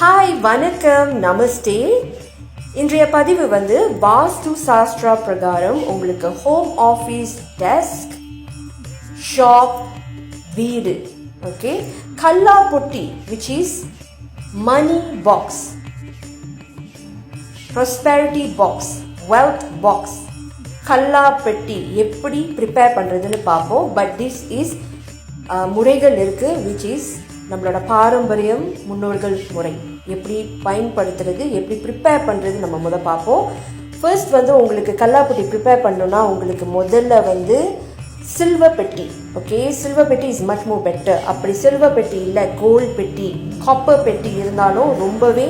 Hi வணக்கம். நமஸ்தே. இன்றைய பதிவு வந்து வாஸ்து சாஸ்திரா பிரகாரம் உங்களுக்கு ஹோம் ஆஃபீஸ் டெஸ்க் ஷாப் வீடு. ஓகே கல்லா பொட்டி which is money box prosperity box wealth box கல்லா பெட்டி எப்படி ப்ரிப்பேர் பண்ணுறதுன்னு பார்ப்போம். பட் திஸ் இஸ் முறைகள் இருக்குது விச் இஸ் நம்மளோட பாரம்பரியம் முன்னோர்கள் முறை. எப்படி பயன்படுத்துறது எப்படி ப்ரிப்பேர் பண்ணுறது நம்ம முத பார்ப்போம். ஃபர்ஸ்ட் வந்து உங்களுக்கு கல்லாப்பட்டி ப்ரிப்பேர் பண்ணணும்னா உங்களுக்கு முதல்ல வந்து சில்வர் பெட்டி ஓகே சில்வர் பெட்டி இஸ் மச் மோர் பெட்டர் அப்படி சில்வர் பெட்டி இல்லை கோல்ட் பெட்டி காப்பர் பெட்டி இருந்தாலும் ரொம்பவே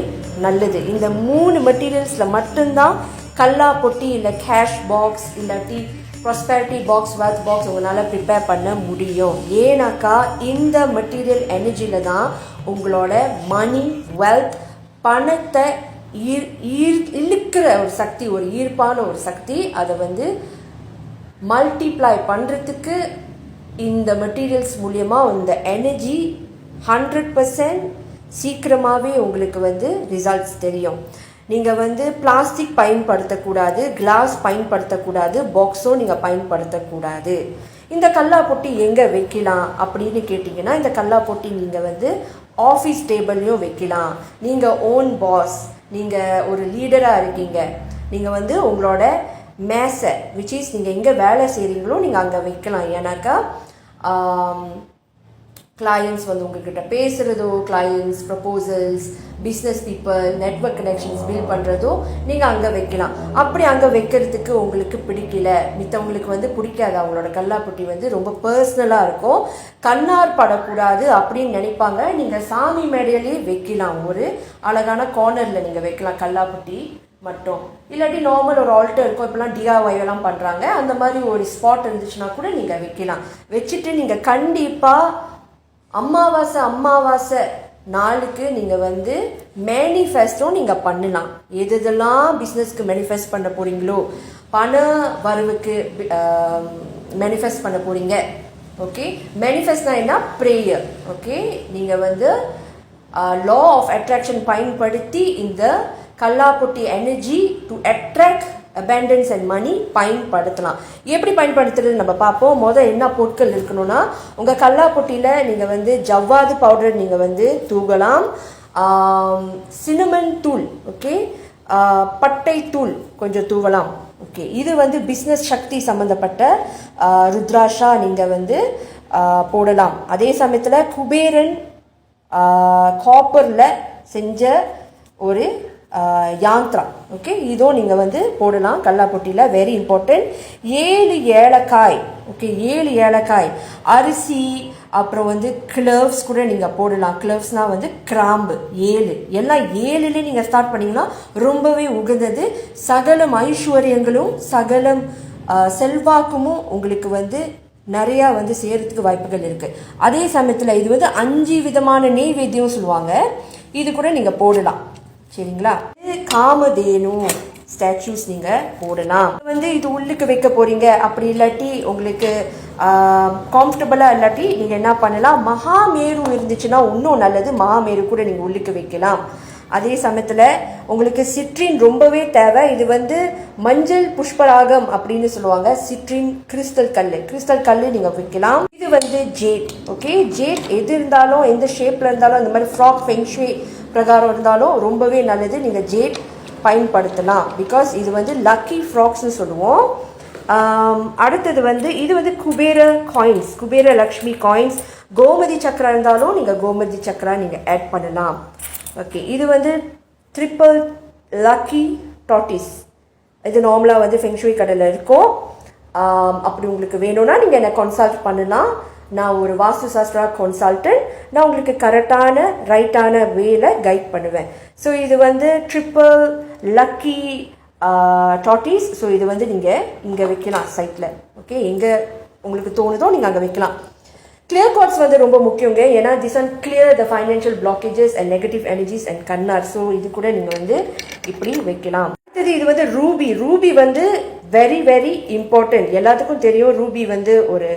நல்லது. இந்த மூணு மெட்டீரியல்ஸில் மட்டும்தான் கல்லா பொட்டி இல்லை கேஷ் பாக்ஸ் இல்லாட்டி ப்ராஸ்பேரிட்டி பாக்ஸ் வெல்த் பாக்ஸ் உங்களால் ப்ரிப்பேர் பண்ண முடியும். ஏன்னாக்கா இந்த மெட்டீரியல் எனர்ஜியில் தான் உங்களோட மணி வெல்த் பணத்தை ஈர் ஈர் இழுக்கிற ஒரு சக்தி ஒரு ஈர்ப்பான ஒரு சக்தி அதை வந்து மல்டிப்ளை பண்ணுறதுக்கு இந்த மெட்டீரியல்ஸ் மூலியமாக இந்த எனர்ஜி ஹண்ட்ரட் பர்சன்ட் சீக்கிரமாகவே உங்களுக்கு வந்து ரிசல்ட்ஸ் தெரியும். நீங்கள் வந்து பிளாஸ்டிக் பயன்படுத்தக்கூடாது கிளாஸ் பயன்படுத்தக்கூடாது பாக்ஸும் நீங்கள் பயன்படுத்தக்கூடாது. இந்த கல்லா பொட்டி எங்கே வைக்கலாம் அப்படின்னு கேட்டிங்கன்னா இந்த கல்லா பொட்டி நீங்கள் வந்து ஆஃபீஸ் டேபிள்லையும் வைக்கலாம். நீங்கள் ஓன் பாஸ் நீங்கள் ஒரு லீடராக இருக்கீங்க. நீங்கள் வந்து உங்களோட மேசை விச் இஸ் நீங்கள் எங்கே வேலை செய்கிறீங்களோ நீங்கள் அங்கே வைக்கலாம். ஏன்னாக்கா கிளையண்ட்ஸ் வந்து உங்ககிட்ட பேசுகிறதோ clients proposals business people network connections build பண்ணுறதோ நீங்கள் அங்கே வைக்கலாம். அப்படி அங்கே வைக்கிறதுக்கு உங்களுக்கு பிடிக்கல. மித்தவங்களுக்கு வந்து பிடிக்காது. அவங்களோட கல்லாப்பட்டி வந்து ரொம்ப பர்சனலாக இருக்கும். கண்ணார் படக்கூடாது அப்படின்னு நினைப்பாங்க. நீங்கள் சாமி மேடையிலேயே வைக்கலாம். ஒரு அழகான கார்னரில் நீங்கள் வைக்கலாம். கல்லாப்பட்டி மட்டும். இல்லாட்டி நார்மல் ஒரு ஆல்ட்டர் இருக்கும். இப்போலாம் டிஆர்ஒய் பண்ணுறாங்க அந்த மாதிரி ஒரு ஸ்பாட் இருந்துச்சுன்னா கூட நீங்கள் வைக்கலாம். வச்சுட்டு நீங்கள் கண்டிப்பாக அமாவாசை அமாவாசை நாளுக்கு நீங்கள் வந்து மேனிஃபெஸ்டோ நீங்கள் பண்ணலாம். எது எதெல்லாம் பிஸ்னஸ்க்கு மேனிஃபெஸ்ட் பண்ண போகிறீங்களோ பண வரவுக்கு மேனிஃபெஸ்ட் பண்ண போகிறீங்க ஓகே மேனிஃபெஸ்ட்னா என்ன? ப்ரேயர் ஓகே நீங்கள் வந்து லா ஆஃப் அட்ராக்ஷன் பயன்படுத்தி இந்த கல்லாப்பொட்டி energy to attract abundance and money பயன்படுத்தலாம். எப்படி பயன்படுத்துறது நம்ம பார்ப்போம். முதல் என்ன பொருட்கள் இருக்கணும்னா உங்கள் கல்லாப்பொட்டியில் நீங்கள் வந்து ஜவ்வாது பவுடர் நீங்கள் வந்து தூகலாம். சினமன் தூள் ஓகே பட்டை தூள் கொஞ்சம் தூவலாம் ஓகே இது வந்து பிஸ்னஸ் சக்தி சம்மந்தப்பட்ட ருத்ராஷா நீங்கள் வந்து போடலாம். அதே சமயத்தில் குபேரன் காப்பரில் செஞ்ச ஒரு யாந்த்ரா ஓகே இதோ நீங்கள் வந்து போடலாம். கல்லாப்பொட்டியில் வெரி இம்பார்ட்டன்ட் ஏழு ஏலக்காய். ஓகே ஏழு ஏலக்காய். அரிசி அப்புறம் வந்து கிளவ்ஸ் கூட நீங்கள் போடலாம். கிளவ்ஸ்னால் வந்து கிராம்பு. ஏழு. எல்லாம் ஏழுலேயே நீங்கள் ஸ்டார்ட் பண்ணிங்கன்னா ரொம்பவே உகந்தது. சகலம் ஐஸ்வர்யங்களும் சகலம் செல்வாக்குமும் உங்களுக்கு வந்து நிறையா வந்து செய்கிறதுக்கு வாய்ப்புகள் இருக்குது அதே சமயத்தில் இது வந்து அஞ்சு விதமான நெய்வேத்தியம் சொல்லுவாங்க. இது கூட நீங்கள் போடலாம். சரிங்களா? இது காமதேனு ஸ்டாச்சூஸ் நீங்கள் போடலாம். வந்து இது உள்ளுக்கு வைக்க போகிறீங்க அப்படி இல்லாட்டி உங்களுக்கு கம்ஃபர்டபுளாக இல்லாட்டி நீங்கள் என்ன பண்ணலாம்? மகாமேரு இருந்துச்சுன்னா இன்னும் நல்லது. மகாமேரு கூட நீங்கள் உள்ளுக்கு வைக்கலாம். அதே சமயத்தில் உங்களுக்கு சிட்ரின் ரொம்பவே தேவை. இது வந்து மஞ்சள் புஷ்பராகம் அப்படின்னு சொல்லுவாங்க. சிட்ரின் கிறிஸ்டல் கல் கிறிஸ்டல் கல் நீங்கள் வைக்கலாம். இது வந்து ஜேட் ஓகே ஜேட் எது இருந்தாலும் எந்த ஷேப்பில் இருந்தாலும் இந்த மாதிரி ஃப்ராக் ஃபெங்ஷுவே பிரகாரம் இருந்தாலும் ரொம்பவே நல்லது. நீங்கள் ஜேட் பயன்படுத்தலாம். பிகாஸ் இது வந்து லக்கி ஃப்ராக்ஸ்னு சொல்லுவோம். அடுத்தது வந்து இது வந்து குபேர காயின்ஸ் குபேர லக்ஷ்மி காயின்ஸ் கோமதி சக்கரா இருந்தாலும் நீங்கள் கோமதி சக்கரா நீங்கள் ஆட் பண்ணலாம். ஓகே இது வந்து ட்ரிப்பிள் லக்கி டாட்டிஸ் இது நார்மலாக வந்து ஃபெங்ஷுவை கடையில் இருக்கும். அப்படி உங்களுக்கு வேணும்னா நீங்கள் என்னை கன்சல்ட் பண்ணலாம். நான் ஒரு வாஸ்து சாஸ்திரா கன்சல்டன்ட் நான் உங்களுக்கு கரெக்டான ரைட்டான வேல கைட் பண்ணுவேன். ஸோ இது வந்து ட்ரிப்பிள் லக்கி டாட்டிஸ் ஸோ இது வந்து நீங்கள் இங்கே வைக்கலாம் சைட்டில் ஓகே எங்கே உங்களுக்கு தோணுதோ நீங்கள் அங்கே வைக்கலாம். கிளியர் கார்ட்ஸ் வந்து ரொம்ப முக்கியங்க. ஏன்னா this and clear the financial blockages and negative energies and கண்ணார். ஸோ இது கூட நீங்கள் வந்து இப்படி வைக்கலாம். அடுத்தது இது வந்து ரூபி. ரூபி வந்து வெரி வெரி இம்பார்ட்டன்ட் எல்லாத்துக்கும் தெரியும் ரூபி வந்து ஒரு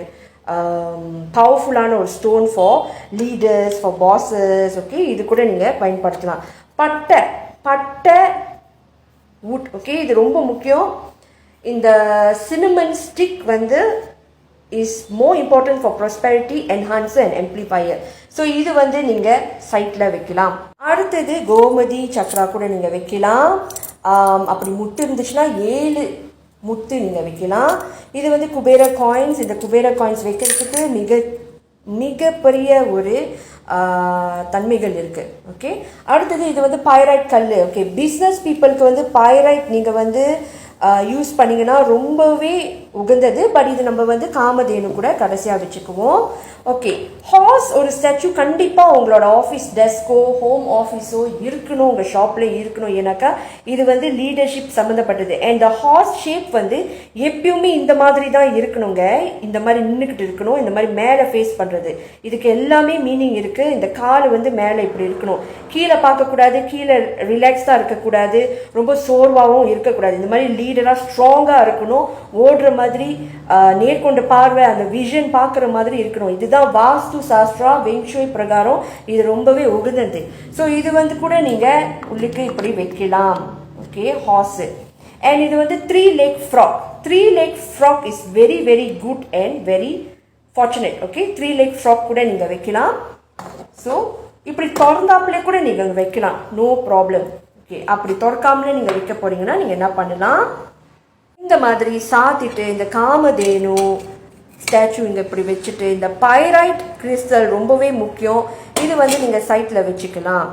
Um, பவர்ஃபுல்லான ஒரு stone for leaders for bosses okay இது கூட நீங்கள் பயன்படுத்தலாம். பட்டை பட்டை வுட் ஓகே இது ரொம்ப முக்கியம். இந்த சினிமன் ஸ்டிக் வந்து is more important for prosperity enhance and amplifier so இது வந்து நீங்கள் சைட்டில் வைக்கலாம். அடுத்தது கோமதி சக்ரா கூட நீங்கள் வைக்கலாம். அப்படி முட்டு இருந்துச்சுன்னா ஏழு முத்து நீங்கள் வைக்கலாம். இது வந்து குபேர காயின்ஸ் இந்த குபேர காயின்ஸ் வைக்கிறதுக்கு மிக மிகப்பெரிய ஒரு தன்மைகள் இருக்குது ஓகே அடுத்தது இது வந்து பைரைட் கல் ஓகே பிஸ்னஸ் பீப்புளுக்கு வந்து பைராய்ட் நீங்கள் வந்து யூஸ் பண்ணிங்கன்னா ரொம்பவே உகந்தது பட் இது நம்ம வந்து காமதேனு கூட கடைசியாக வச்சுக்குவோம். ஓகே ஹார்ஸ் ஒரு ஸ்டாச்சு கண்டிப்பாக உங்களோட ஆஃபீஸ் டெஸ்கோ ஹோம் ஆஃபீஸோ இருக்கணும் உங்கள் ஷாப்பில் இருக்கணும். ஏன்னாக்கா இது வந்து லீடர்ஷிப் சம்மந்தப்பட்டது அண்ட் த ஹார்ஸ் ஷேப் வந்து எப்பயுமே இந்த மாதிரி தான் இருக்கணுங்க. இந்த மாதிரி நின்றுக்கிட்டு இருக்கணும் இந்த மாதிரி மேலே ஃபேஸ் பண்ணுறது இதுக்கு எல்லாமே மீனிங் இருக்குது இந்த கால் வந்து மேலே இப்படி இருக்கணும். கீழே பார்க்கக்கூடாது கீழே ரிலாக்ஸ்டாக இருக்கக்கூடாது ரொம்ப சோர்வாகவும் இருக்கக்கூடாது. இந்த மாதிரி லீடராக ஸ்ட்ராங்காக இருக்கணும். ஓடுற மாதிரி மாதிரி நேர்கொண்ட பார்வை அந்த விஷன் பார்க்குற மாதிரி இருக்கணும். இதுதான் வாஸ்து சாஸ்திரா வெங்ஷுவை பிரகாரம். இது ரொம்பவே உகந்தது. ஸோ இது வந்து கூட நீங்கள் உள்ளுக்கு இப்படி வைக்கலாம். ஓகே ஹார்ஸு அண்ட் இது வந்து three leg frog three leg frog is very very good and very fortunate okay three leg frog கூட நீங்கள் வைக்கலாம். ஸோ இப்படி திறந்தாப்புல கூட நீங்கள் வைக்கலாம். நோ ப்ராப்ளம் ஓகே அப்படி திறக்காமலே நீங்கள் வைக்க போறீங்கன்னா நீங்கள் என்ன பண்ணலாம்? இந்த மாதிரி சாத்திட்டு இந்த காமதேனு ஸ்டாச்சு இங்கே இப்படி வச்சுட்டு இந்த பைரைட் கிறிஸ்டல் ரொம்பவே முக்கியம். இது வந்து நீங்கள் சைட்டில் வச்சுக்கலாம்.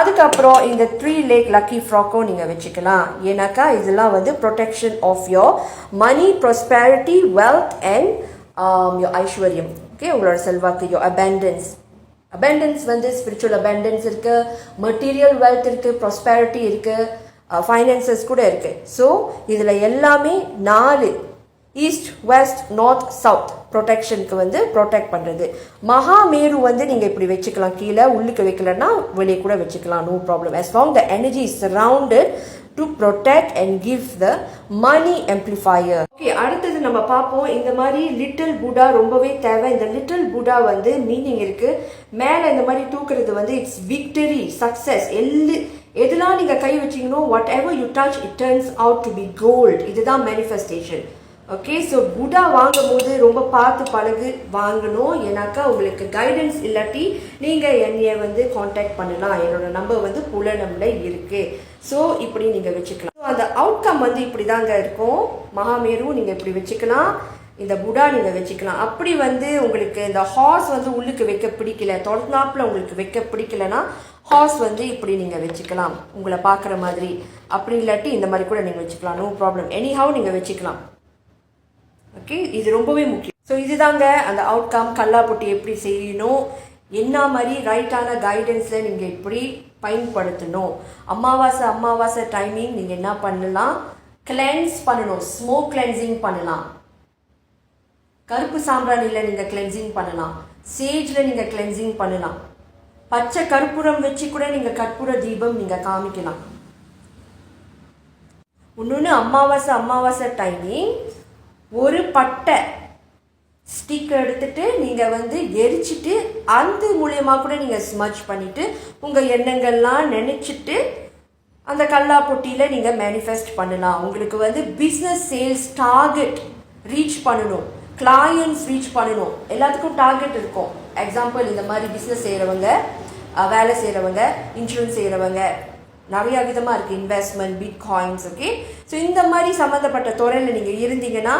அதுக்கப்புறம் இந்த த்ரீ லேக் லக்கி ஃப்ராக்கும் நீங்கள் வச்சுக்கலாம். ஏன்னாக்கா இதெல்லாம் வந்து protection of your money prosperity wealth and your ஐஸ்வர்யம். ஓகே உங்களோட செல்வாக்கு யோர் அபேண்டன்ஸ் அபேண்டன்ஸ் வந்து ஸ்பிரிச்சுவல் அபேண்டன்ஸ் இருக்குது மெட்டீரியல் வெல்த் இருக்குது ப்ராஸ்பேரிட்டி இருக்குது ஃபைனான்சஸ் கூட இருக்கு. ஸோ இதில் எல்லாமே நாலு ஈஸ்ட் வெஸ்ட் நார்த் சவுத் ப்ரொடெக்ஷனுக்கு வந்து ப்ரொடெக்ட் பண்ணுறது மகாமேரு வந்து நீங்கள் இப்படி வச்சுக்கலாம். கீழே உள்ளுக்கு வைக்கலன்னா வெளியே கூட வச்சுக்கலாம். No problem as long the energy is to protect and give the money amplifier okay அடுத்தது நம்ம பார்ப்போம். இந்த மாதிரி லிட்டில் புடா ரொம்பவே தேவை. இந்த லிட்டில் புடா வந்து மீனிங் இருக்குது மேலே இந்த மாதிரி தூக்குறது வந்து இட்ஸ் விக்டரி சக்ஸஸ் எல்லு எதெல்லாம் நீங்கள் கை வச்சிங்களோ whatever you touch it turns out to be gold இதுதான் மேனிஃபெஸ்டேஷன் ஓகே ஸோ குடா வாங்கும் போது ரொம்ப பார்த்து பழகு வாங்கணும். ஏன்னாக்கா உங்களுக்கு கைடன்ஸ் இல்லாட்டி நீங்கள் என்னையை வந்து காண்டாக்ட் பண்ணலாம். என்னோட நம்பர் வந்து புலனம்ல இருக்கு. ஸோ இப்படி நீங்கள் வச்சுக்கலாம். ஸோ அந்த அவுட்கம் வந்து இப்படி தாங்க இருக்கும். மகாமேரும் நீங்கள் இப்படி வச்சுக்கலாம். இந்த புடா நீங்கள் வச்சுக்கலாம். அப்படி வந்து உங்களுக்கு இந்த ஹார்ஸ் வந்து உள்ளுக்கு வைக்க பிடிக்கல. தொடர்ந்தாப்பில் உங்களுக்கு வைக்க பிடிக்கலன்னா ஹார்ஸ் வந்து இப்படி நீங்கள் வச்சுக்கலாம். உங்களை பார்க்குற மாதிரி. அப்படி இல்லாட்டி இந்த மாதிரி கூட நீங்கள் வச்சுக்கலாம். நோ ப்ராப்ளம் எனி ஹவ் நீங்கள் வச்சுக்கலாம். ஓகே இது ரொம்பவே முக்கியம். ஸோ இதுதாங்க அந்த அவுட்கம் கல்லாப்பொட்டி எப்படி செய்யணும்? என்ன மாதிரி ரைட்டான கைடன்ஸில் நீங்கள் எப்படி பயன்படுத்தணும்? அமாவாசை அமாவாசை டைமிங் நீங்கள் என்ன பண்ணலாம்? கிளென்ஸ் பண்ணணும். ஸ்மோக் கிளென்சிங் பண்ணலாம். கருப்பு சாம்பிராணியில் நீங்கள் கிளென்சிங் பண்ணலாம். சேஜில் நீங்கள் கிளென்சிங் பண்ணலாம். பச்சை கற்பூரம் வச்சு கூட நீங்கள் கற்பூர தீபம் நீங்கள் காமிக்கலாம். இன்னொன்று அமாவாசை அமாவாசை டைமிங் ஒரு பட்டை ஸ்டிக் எடுத்துட்டு நீங்கள் வந்து எரிச்சிட்டு அந்த மூலியமாக கூட நீங்கள் ஸ்மச் பண்ணிவிட்டு உங்கள் எண்ணங்கள்லாம் நினச்சிட்டு அந்த கல்லா பொட்டியில் நீங்கள் மேனிஃபெஸ்ட் பண்ணலாம். உங்களுக்கு வந்து பிஸ்னஸ் சேல்ஸ் டார்கெட் ரீச் பண்ணணும். கிளாயன்ஸ் ரீச் பண்ணணும். எல்லாத்துக்கும் டார்கெட் இருக்கும். எக்ஸாம்பிள் இந்த மாதிரி பிஸ்னஸ் செய்கிறவங்க வேலை செய்கிறவங்க இன்சூரன்ஸ் செய்கிறவங்க நிறைய விதமாக இருக்குது investment bitcoins okay so இந்த மாதிரி சம்மந்தப்பட்ட துறையில் நீங்கள் இருந்தீங்கன்னா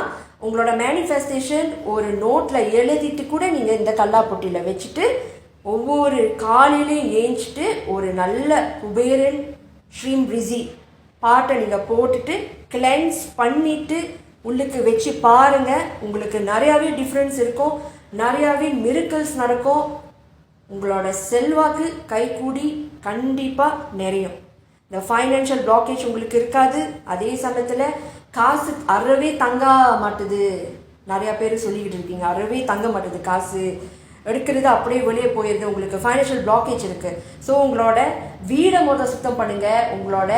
உங்களோட மேனிஃபெஸ்டேஷன் ஒரு நோட்டில் எழுதிட்டு கூட நீங்கள் இந்த கல்லாப்பொட்டியில் வச்சுட்டு ஒவ்வொரு காலையிலையும் ஏஞ்சிட்டு ஒரு நல்ல குபேரன் ஸ்ரீம் ரிசி பாட்டை நீங்கள் போட்டுட்டு கிளென்ஸ் பண்ணிவிட்டு உள்ளுக்கு வச்சு பாருங்க. உங்களுக்கு நிறையாவே டிஃப்ரென்ஸ் இருக்கும். நிறையாவே மிருக்கல்ஸ் நடக்கும். உங்களோட செல்வாக்கு கைகூடி கண்டிப்பாக நிறையும். இந்த ஃபைனான்ஷியல் பிளாக்கேஜ் உங்களுக்கு இருக்காது. அதே சமயத்தில் காசு அறவே தங்க மாட்டுது. நிறையா பேர் சொல்லிக்கிட்டு இருக்கீங்க. அறவே தங்க மாட்டுது காசு. எடுக்கிறது அப்படியே வெளியே போயிடுது உங்களுக்கு ஃபைனான்ஷியல் பிளாக்கேஜ் இருக்குது ஸோ உங்களோட வீடை முதல் சுத்தம் பண்ணுங்கள் உங்களோட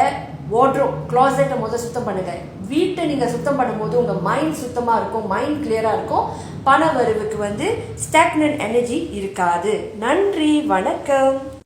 வாட்ரோ க்ளாசெட்டை முதல் சுத்தம் பண்ணுங்கள் வீட்டை நீங்கள் சுத்தம் பண்ணும்போது உங்கள் மைண்ட் சுத்தமாக இருக்கும். மைண்ட் கிளியராக இருக்கும். பண வரவுக்கு வந்து ஸ்டாக்னன்ட் எனர்ஜி இருக்காது. நன்றி வணக்கம்.